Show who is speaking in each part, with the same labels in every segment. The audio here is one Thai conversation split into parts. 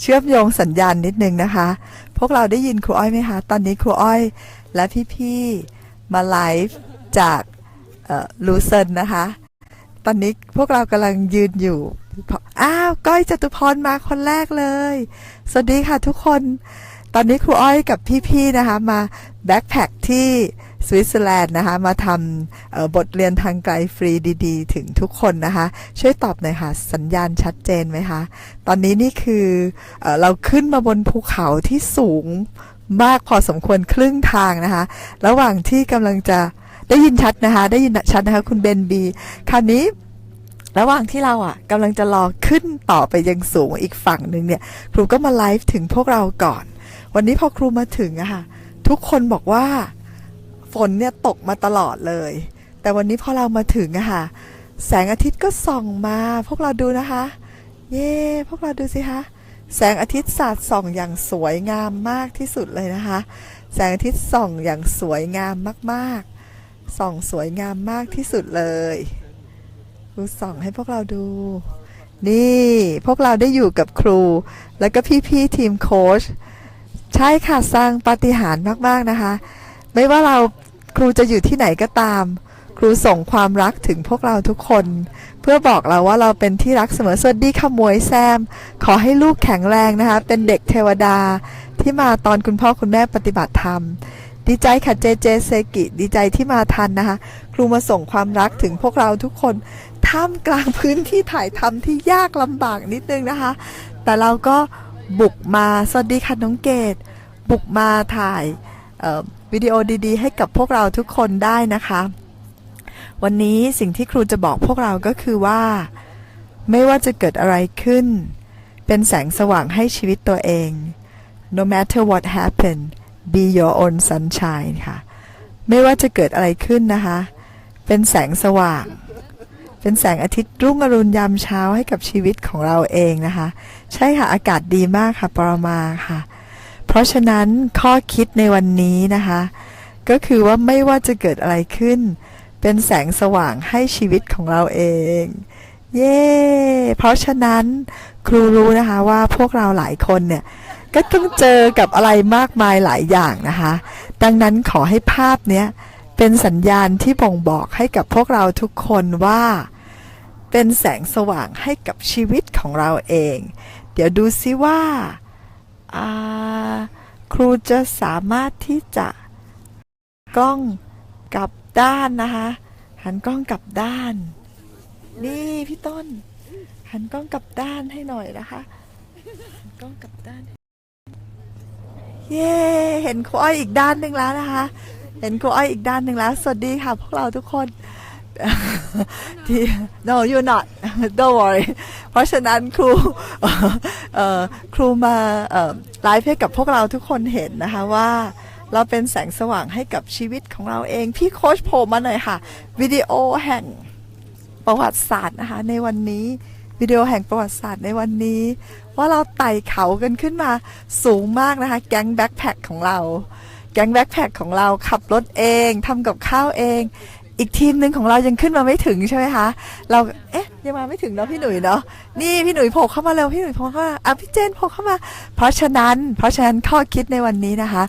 Speaker 1: เชื่อมโยงสัญญาณนิดนึงนะคะ พวกเราได้ยินครูอ้อยไหมคะ ตอนนี้ครูอ้อยและพี่ๆมาไลฟ์จากลูเซนนะคะ ตอนนี้พวกเรากำลังยืนอยู่ อ้าว ก้อยจตุพรมาคนแรกเลย สวัสดีค่ะทุกคน ตอนนี้ครูอ้อยกับพี่ๆนะคะมาแบ็คแพคที่ สวิตเซอร์แลนด์นะคะมาทำบทเรียนทางไกลฟรีดีๆ ถึงทุกคนนะคะ ช่วยตอบหน่อยค่ะ สัญญาณชัดเจนไหมคะ ตอนนี้นี่คือเออเราขึ้นมาบนภูเขาที่สูงมากพอสมควรครึ่งทางนะคะ ระหว่างที่กำลังจะได้ยินชัดนะคะ ได้ยินชัดนะคะ คุณเบนบีคราวนี้ระหว่างที่เราอะกำลังจะรอขึ้นต่อไปยังสูงอีกฝั่งหนึ่งเนี่ย ครูก็มาไลฟ์ถึงพวกเราก่อน วันนี้พอครูมาถึงอะค่ะ ทุกคนบอกว่า ฝนเนี่ยตกมาตลอดเลย แต่วันนี้พอเรามาถึงอะค่ะ แสงอาทิตย์ก็ส่องมา พวกเราดูนะคะ เย้พวกเราดูสิคะแสงอาทิตย์สาดส่องอย่างสวยงามมากที่สุดเลยนะคะ แสงอาทิตย์ส่องอย่างสวยงามมากๆ ส่องสวยงามมากที่สุดเลยครูส่องให้พวกเราดู นี่พวกเราได้อยู่กับครู แล้วก็พี่ๆทีมโค้ชใช่ค่ะสร้างปาฏิหาริย์มากๆนะคะ ไม่ว่าเรา ครูจะอยู่ที่ไหนก็ตาม ครูส่งความรักถึงพวกเราทุกคน เพื่อบอกเราว่าเราเป็นที่รักเสมอสวัสดีค่ะมวยแซม ขอให้ลูกแข็งแรงนะคะ เป็นเด็กเทวดาที่มาตอนคุณพ่อคุณแม่ปฏิบัติธรรม ดีใจค่ะเจเจเซกิดีใจที่มาทันนะคะ ครูมาส่งความรักถึงพวกเราทุกคนท่ามกลางพื้นที่ถ่ายทำที่ยากลำบากนิดนึงนะคะ แต่เราก็บุกมาสวัสดีค่ะน้องเกดบุกมาถ่ายเวิดีโอดีๆ ให้กับพวกเราทุกคนได้นะคะ วันนี้สิ่งที่ครูจะบอกพวกเราก็คือว่า ไม่ว่าจะเกิดอะไรขึ้น เป็นแสงสว่างให้ชีวิตตัวเอง no matter what happen be your own sunshine ค่ะ ไม่ว่าจะเกิดอะไรขึ้นนะคะ เป็นแสงสว่าง เป็นแสงอาทิตย์รุ่งอรุณยามเช้าให้กับชีวิตของเราเองนะคะ ใช่ค่ะ อากาศดีมากค่ะ ปรมาค่ะ ราะฉะนั้นข้อคิดในวันนี้นะคะ ก็คือว่าไม่ว่าจะเกิดอะไรขึ้น เป็นแสงสว่างให้ชีวิตของเราเอง เย้ เพราะฉะนั้นครูรู้นะคะว่าพวกเราหลายคนเนี่ย ก็ต้องเจอกับอะไรมากมายหลายอย่างนะคะ ดังนั้นขอให้ภาพเนี้ยเป็นสัญญาณที่บ่งบอกให้กับพวกเราทุกคนว่า เป็นแสงสว่างให้กับชีวิตของเราเอง เดี๋ยวดูซิว่าอ่า ครูจะสามารถที่จะกล้องกลับด้านนะคะ หันกล้องกลับด้าน นี่พี่ต้น หันกล้องกลับด้านให้หน่อยนะคะหันกล้องกลับด้าน เย้เห็นครูอ้อยอีกด้านหนึ่งแล้วนะคะ เห็นครูอ้อยอีกด้านหนึ่งแล้ว สวัสดีค่ะพวกเราทุกคน ที่ no you're not don't worry เพราะฉะนั้นครูครูมาไลฟ์ให้กับพวกเราทุกคนเห็นนะคะว่าเราเป็นแสงสว่างให้กับชีวิตของเราเอง พี่โค้ชโผล่มาหน่อยค่ะ วิดีโอแห่งประวัติศาสตร์นะคะในวันนี้วิดีโอแห่งประวัติศาสตร์ในวันนี้ ว่าเราไต่เขากันขึ้นมาสูงมากนะคะ แก๊งแบ็คแพคของเรา แก๊งแบ็คแพคของเราขับรถเองทำกับข้าวเอง อีกทีมหนึ่งของเรายังขึ้นมาไม่ถึงใช่ไหมคะ เรา เอ๊ะ ยังมาไม่ถึงเนาะพี่หนุ่ยเนาะ นี่พี่หนุ่ยโผล่เข้ามาเร็วพี่หนุ่ยโผล่เข้ามาอะพี่เจนโผล่เข้ามา เพราะฉะนั้น เพราะฉะนั้นข้อคิดในวันนี้นะคะ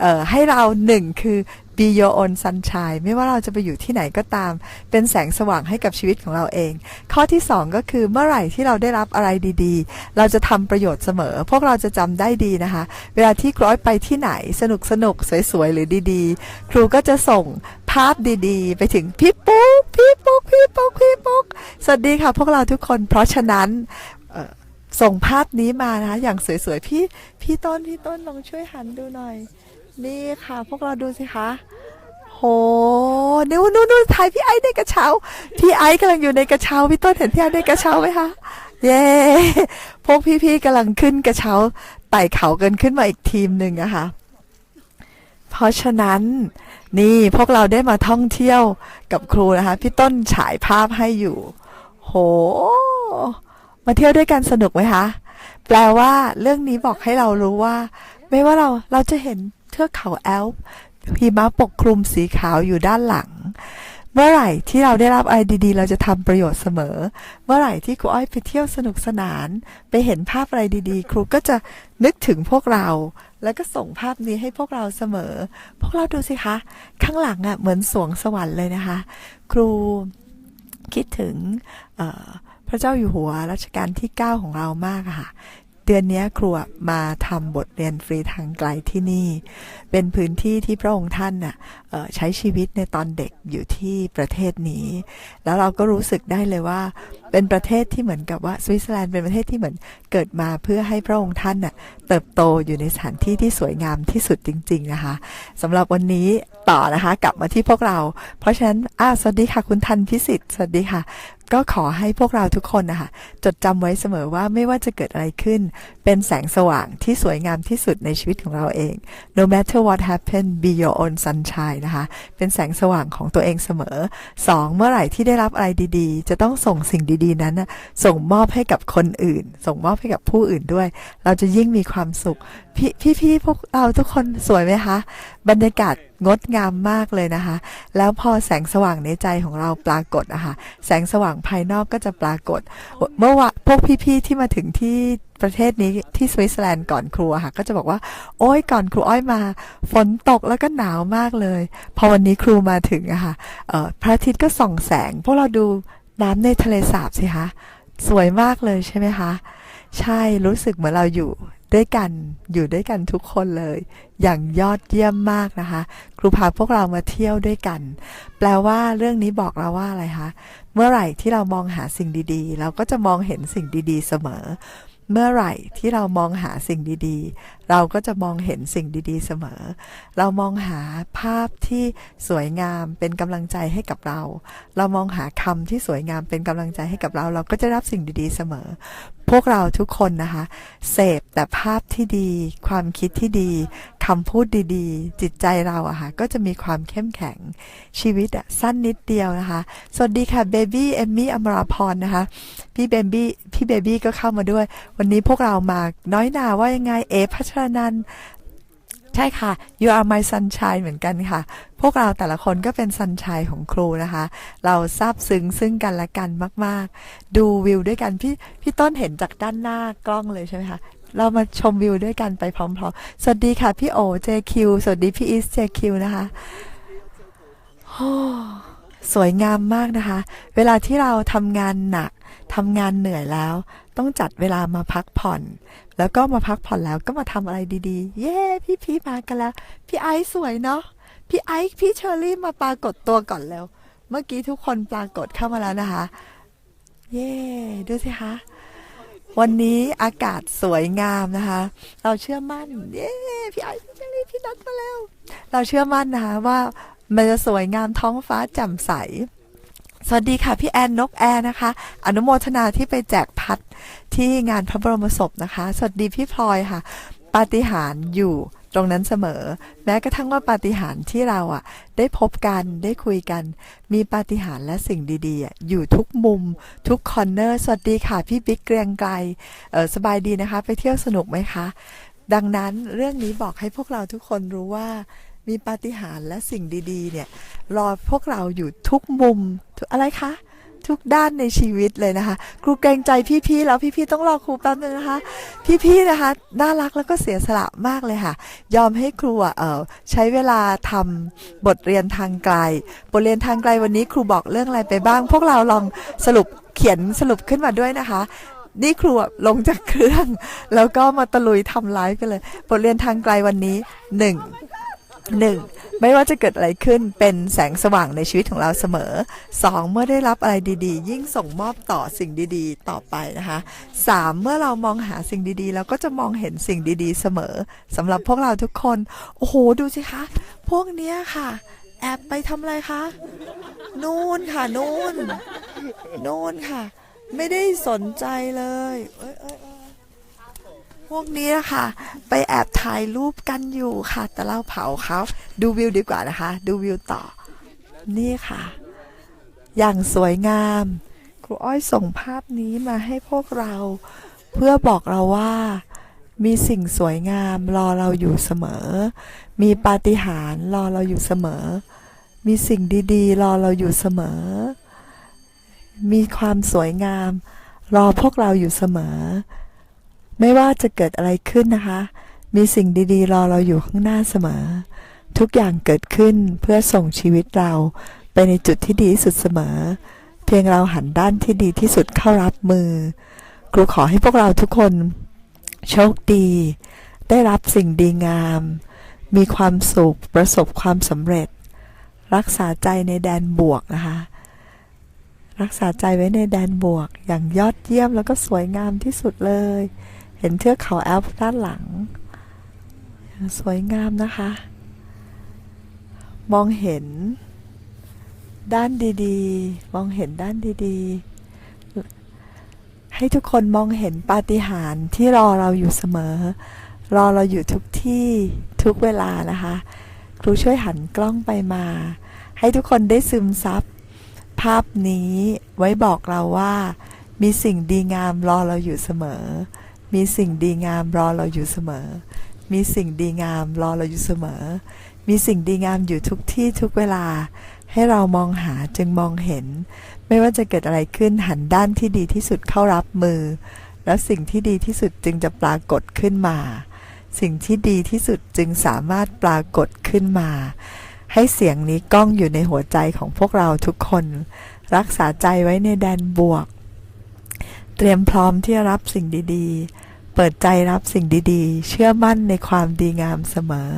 Speaker 1: เอ่อ ให้เราหนึ่งคือ be your own sunshine ไม่ว่าเราจะไปอยู่ที่ไหนก็ตาม เป็นแสงสว่างให้กับชีวิตของเราเอง ข้อที่สองก็คือเมื่อไหร่ที่เราได้รับอะไรดีๆ เราจะทำประโยชน์เสมอ พวกเราจะจำได้ดีนะคะ เวลาที่ครูอ้อยไปที่ไหนสนุกสนุกสวยๆ หรือดีๆ ครูก็จะส่ง ภาพดีๆ ไปถึงพี่ปุ๊กพี่ปุ๊กพี่ปุ๊กพี่ปุ๊กสวัสดีค่ะพวกเราทุกคนเพราะฉะนั้นส่งภาพนี้มานะคะอย่างสวยๆพี่พี่ต้นพี่ต้นลองช่วยหันดูหน่อย นี่ค่ะ พวกเราดูสิคะโหนู่นนู่นนู่นถ่ายพี่ไอ้ในกระเช้า พี่ไอ้กำลังอยู่ในกระเช้าพี่ต้นเห็นพี่ไอ้ในกระเช้าไหมคะเย้พวกพี่ๆกำลังขึ้นกระเช้าไต่เขากันขึ้นมาอีกทีมหนึ่งอะค่ะเพราะฉะนั้น นี่พวกเราได้มาท่องเที่ยวกับครูนะคะ พี่ต้นฉายภาพให้อยู่ โห มาเที่ยวด้วยกันสนุกไหมคะ แปลว่าเรื่องนี้บอกให้เรารู้ว่า ไม่ว่าเราเราจะเห็นเทือกเขาแอลป์หิมะปกคลุมสีขาวอยู่ด้านหลัง เมื่อไหร่ที่เราได้รับอะไรดีๆ เราจะทำประโยชน์เสมอ เมื่อไหร่ที่ครูอ้อยไปเที่ยวสนุกสนาน ไปเห็นภาพอะไรดีๆ ครูก็จะนึกถึงพวกเรา แล้วก็ส่งภาพนี้ให้พวกเราเสมอ พวกเราดูสิคะ ข้างหลังอะ่ะเหมือนสวงสวรรค์เลยนะคะ ครูคิดถึงพระเจ้าอยู่หัวรัชกาลที่ 9 ของเรามากค่ะเดือนนี้ครูมาทำบทเรียนฟรีทางไกลที่นี่ เป็นพื้นที่ที่พระองค์ท่านน่ะ ใช้ชีวิตในตอนเด็กอยู่ที่ประเทศนี้ แล้วเราก็รู้สึกได้เลยว่า เป็นประเทศที่เหมือนกับว่าสวิตเซอร์แลนด์เป็นประเทศที่เหมือนเกิดมาเพื่อให้พระองค์ท่านน่ะเติบโตอยู่ในสถานที่ที่สวยงามที่สุดจริง ๆ นะคะสำหรับวันนี้ต่อนะคะกลับมาที่พวกเรา เพราะฉะนั้นอ้าสวัสดีค่ะคุณทันพิสิทธิ์สวัสดีค่ะ ก็ขอให้พวกเราทุกคนนะคะจดจำไว้เสมอว่าไม่ว่าจะเกิดอะไรขึ้น เป็นแสงสว่างที่สวยงามที่สุดในชีวิตของเราเอง no matter what happen be your own sunshine นะคะ เป็นแสงสว่างของตัวเองเสมอ 2. เมื่อไหร่ที่ได้รับอะไรดีๆ จะต้องส่งสิ่งดีๆ นั้นส่งมอบให้กับคนอื่น ส่งมอบให้กับผู้อื่นด้วย เราจะยิ่งมีความสุขพี่พี่ๆพวกเราทุกคนสวยไหมคะ บรรยากาศงดงามมากเลยนะคะ แล้วพอแสงสว่างในใจของเราปรากฏอะคะแสงสว่างภายนอกก็จะปรากฏ เมื่อวะพวกพี่ๆที่มาถึงที่ประเทศนี้ที่สวิตเซอร์แลนด์ก่อนครูค่ะ ก็จะบอกว่า โอ้ยก่อนครูอ้อยมา ฝนตกแล้วก็หนาวมากเลย พอวันนี้ครูมาถึงอะค่ะเอ่อพระอาทิตย์ก็ส่องแสง พวกเราดูน้ำในทะเลสาบสิคะสวยมากเลยใช่ไหมคะ ใช่รู้สึกเหมือนเราอยู่ ด้วยกันอยู่ด้วยกันทุกคนเลย อย่างยอดเยี่ยมมากนะคะ ครูพาพวกเรามาเที่ยวด้วยกัน แปลว่าเรื่องนี้บอกเราว่าอะไรคะ เมื่อไหร่ที่เรามองหาสิ่งดีๆ เราก็จะมองเห็นสิ่งดีๆเสมอ เมื่อไหร่ที่เรามองหาสิ่งดีๆ เราก็จะมองเห็นสิ่งดีๆ เสมอ เรามองหาภาพที่สวยงามเป็นกำลังใจให้กับเรา เรามองหาคำที่สวยงามเป็นกำลังใจให้กับเรา เราก็จะรับสิ่งดีๆ เสมอ พวกเราทุกคนนะคะ เสพแต่ภาพที่ดี ความคิดที่ดี คำพูดดีๆ จิตใจเราอะค่ะ ก็จะมีความเข้มแข็งชีวิตอะสั้นนิดเดียวนะคะ สวัสดีค่ะเบบี้เอมมี่อมราพรนะคะ พี่เบบี้พี่เบบี้ก็เข้ามาด้วย วันนี้พวกเรามาน้อยหนาว่ายังไงเอพัชรนันใช่ค่ะ you are my sunshine เหมือนกันค่ะ พวกเราแต่ละคนก็เป็น sunshine ของครูนะคะ เราซาบซึ้งซึ่งกันและกันมาก ๆ ดูวิวด้วยกัน พี่พี่ต้นเห็นจากด้านหน้ากล้องเลยใช่ไหมคะ เรามาชมวิวด้วยกันไปพร้อมๆ สวัสดีค่ะพี่โอ JQ สวัสดีพี่อีส JQ นะคะโอ้สวยงามมากนะคะ เวลาที่เราทำงานหนักทำงานเหนื่อยแล้ว ต้องจัดเวลามาพักผ่อน แล้วก็มาพักผ่อนแล้วก็มาทำอะไรดีๆ เย้ พี่พีมากันแล้ว พี่ไอซ์สวยเนาะ พี่ไอซ์พี่เชอรี่มาปรากฏตัวก่อนแล้ว เมื่อกี้ทุกคนปรากฏเข้ามาแล้วนะคะ เย้ ดูสิคะ วันนี้อากาศสวยงามนะคะ เราเชื่อมั่น เย้พี่ไอ้พี่เจลี่พี่นัดมาแล้ว เราเชื่อมั่นนะคะว่ามันจะสวยงามท้องฟ้าแจ่มใส สวัสดีค่ะพี่แอนนกแอร์นะคะ อนุโมทนาที่ไปแจกพัดที่งานพระบรมศพนะคะ สวัสดีพี่พลอยค่ะ ปาฏิหาริย์อยู่ ตรงนั้นเสมอ แม้กระทั่งว่าปาฏิหาริย์ที่เราอะ ได้พบกันได้คุยกัน มีปาฏิหาริย์และสิ่งดีๆ อยู่ทุกมุม ทุกคอนเนอร์ สวัสดีค่ะ พี่บิ๊กเกรียงไกรเออสบายดีนะคะ ไปเที่ยวสนุกไหมคะ ดังนั้นเรื่องนี้บอกให้พวกเราทุกคนรู้ว่ามีปาฏิหาริย์และสิ่งดีๆ เนี่ย รอพวกเราอยู่ทุกมุมอะไรคะ ทุกด้านในชีวิตเลยนะคะ ครูเกรงใจพี่ๆแล้วพี่ๆต้องรอครูแป๊บนึงนะคะ พี่ๆนะคะน่ารักแล้วก็เสียสละมากเลยค่ะ ยอมให้ครูอะเออใช้เวลาทำบทเรียนทางไกล บทเรียนทางไกลวันนี้ครูบอกเรื่องอะไรไปบ้าง พวกเราลองสรุปเขียนสรุปขึ้นมาด้วยนะคะ นี่ครูลงจากเครื่อง แล้วก็มาตะลุยทำไลฟ์กันเลย บทเรียนทางไกลวันนี้หนึ่ง หนึ่งไม่ว่าจะเกิดอะไรขึ้นเป็นแสงสว่างในชีวิตของเราเสมอสองเมื่อได้รับอะไรดีๆ ยิ่งส่งมอบต่อสิ่งดีๆ ต่อไปนะคะสามเมื่อเรามองหาสิ่งดีๆ เราก็จะมองเห็นสิ่งดีๆ เสมอสำหรับพวกเราทุกคน โอ้โห ดูสิคะ พวกเนี้ยค่ะ แอบไปทำอะไรคะ นู่นค่ะ นู่น นู่นค่ะ ไม่ได้สนใจเลยเอ้ยเอ้ย วกนี้นะคะไปแอบถ่ายรูปกันอยู่ค่ะ แต่เราเผาเขาดูวิวดีกว่านะคะ ดูวิวต่อ นี่ค่ะ อย่างสวยงาม ครูอ้อยส่งภาพนี้มาให้พวกเรา เพื่อบอกเราว่า มีสิ่งสวยงามรอเราอยู่เสมอ มีปาฏิหาริย์รอเราอยู่เสมอ มีสิ่งดีๆ รอเราอยู่เสมอ มีความสวยงาม รอพวกเราอยู่เสมอ ไม่ว่าจะเกิดอะไรขึ้นนะคะ มีสิ่งดีๆ รอเราอยู่ข้างหน้าเสมอ ทุกอย่างเกิดขึ้นเพื่อส่งชีวิตเราไปในจุดที่ดีที่สุดเสมอ เพียงเราหันด้านที่ดีที่สุดเข้ารับมือ ครูขอให้พวกเราทุกคนโชคดี ได้รับสิ่งดีงาม มีความสุข ประสบความสำเร็จ รักษาใจในแดนบวกนะคะ รักษาใจไว้ในแดนบวก อย่างยอดเยี่ยมแล้วก็สวยงามที่สุดเลย เห็นเทือกเขาแอลป์ด้านหลัง สวยงามนะคะ มองเห็นด้านดีๆ มองเห็นด้านดีๆ ให้ทุกคนมองเห็นปาฏิหาริย์ที่รอเราอยู่เสมอ รอเราอยู่ทุกที่ทุกเวลานะคะ ครูช่วยหันกล้องไปมา ให้ทุกคนได้ซึมซับภาพนี้ไว้บอกเราว่า มีสิ่งดีงามรอเราอยู่เสมอ มีสิ่งดีงามรอเราอยู่เสมอ มีสิ่งดีงามรอเราอยู่เสมอ มีสิ่งดีงามอยู่ทุกที่ทุกเวลา ให้เรามองหาจึงมองเห็น ไม่ว่าจะเกิดอะไรขึ้นหันด้านที่ดีที่สุดเข้ารับมือ แล้วสิ่งที่ดีที่สุดจึงจะปรากฏขึ้นมา สิ่งที่ดีที่สุดจึงสามารถปรากฏขึ้นมา ให้เสียงนี้ก้องอยู่ในหัวใจของพวกเราทุกคน รักษาใจไว้ในแดนบวก เตรียมพร้อมที่จะรับสิ่งดีๆ เปิดใจรับสิ่งดีๆ เชื่อมั่นในความดีงามเสมอ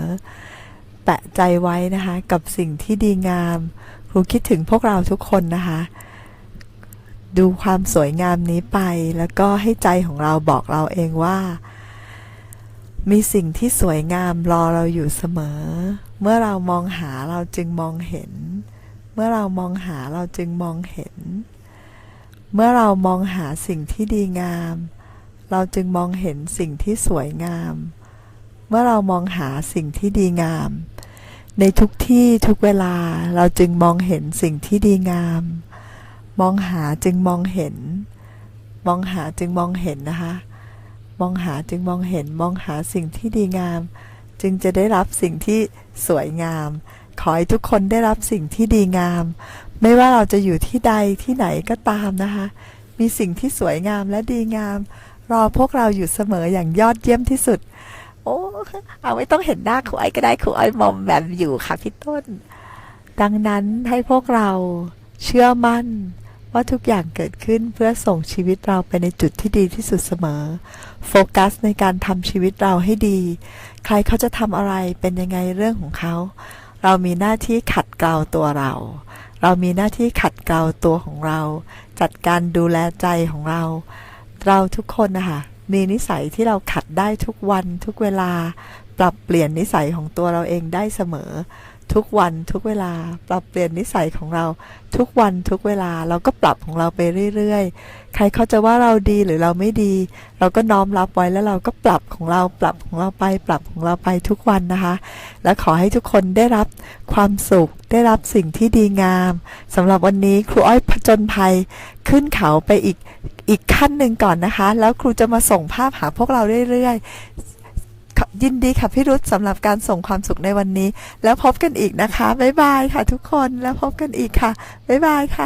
Speaker 1: แปะใจไว้นะคะ กับสิ่งที่ดีงาม ครูคิดถึงพวกเราทุกคนนะคะ ดูความสวยงามนี้ไป แล้วก็ให้ใจของเราบอกเราเองว่า มีสิ่งที่สวยงามรอเราอยู่เสมอ เมื่อเรามองหาเราจึงมองเห็น เมื่อเรามองหาเราจึงมองเห็น เมื่อเรามองหาสิ่งที่ดีงาม เราจึงมองเห็นสิ่งที่สวยงาม เมื่อเรามองหาสิ่งที่ดีงาม ในทุกที่ทุกเวลาเราจึงมองเห็นสิ่งที่ดีงาม มองหาจึงมองเห็น มองหาจึงมองเห็นนะคะ มองหาจึงมองเห็น มองหาสิ่งที่ดีงาม จึงจะได้รับสิ่งที่สวยงาม ขอให้ทุกคนได้รับสิ่งที่ดีงาม ไม่ว่าเราจะอยู่ที่ใดที่ไหนก็ตามนะคะ มีสิ่งที่สวยงามและดีงาม รอพวกเราอยู่เสมออย่างยอดเยี่ยมที่สุด โอ้เอาไม่ต้องเห็นหน้าครูอ้ยก็ได้ครูอ้ยมอมแบบอยู่ค่ะพี่ต้น ดังนั้นให้พวกเราเชื่อมั่นว่าทุกอย่างเกิดขึ้นเพื่อส่งชีวิตเราไปในจุดที่ดีที่สุดเสมอ โฟกัสในการทำชีวิตเราให้ดี ใครเขาจะทำอะไรเป็นยังไงเรื่องของเขา เรามีหน้าที่ขัดเกลาตัวเรา เรามีหน้าที่ขัดเกลาตัวของเรา จัดการดูแลใจของเรา เราทุกคนนะคะมีนิสัยที่เราขัดได้ทุกวันทุกเวลา ปรับเปลี่ยนนิสัยของตัวเราเองได้เสมอ ทุกวันทุกเวลา ปรับเปลี่ยนนิสัยของเรา ทุกวันทุกเวลาเราก็ปรับของเราไปเรื่อยๆ ใครเขาจะว่าเราดีหรือเราไม่ดี เราก็น้อมรับไว้แล้วเราก็ปรับของเราปรับของเราไป ปรับของเราไปทุกวันนะคะ และขอให้ทุกคนได้รับความสุข ได้รับสิ่งที่ดีงามสำหรับวันนี้ครูอ้อยผจญภัยขึ้นเขาไปอีกอีกขั้นหนึ่งก่อนนะคะ แล้วครูจะมาส่งภาพหาพวกเราเรื่อยๆ ยินดีค่ะพี่รุธสำหรับการส่งความสุขในวันนี้ แล้วพบกันอีกนะคะ บ๊ายบายค่ะทุกคนแล้วพบกันอีกค่ะ บ๊ายบายค่ะ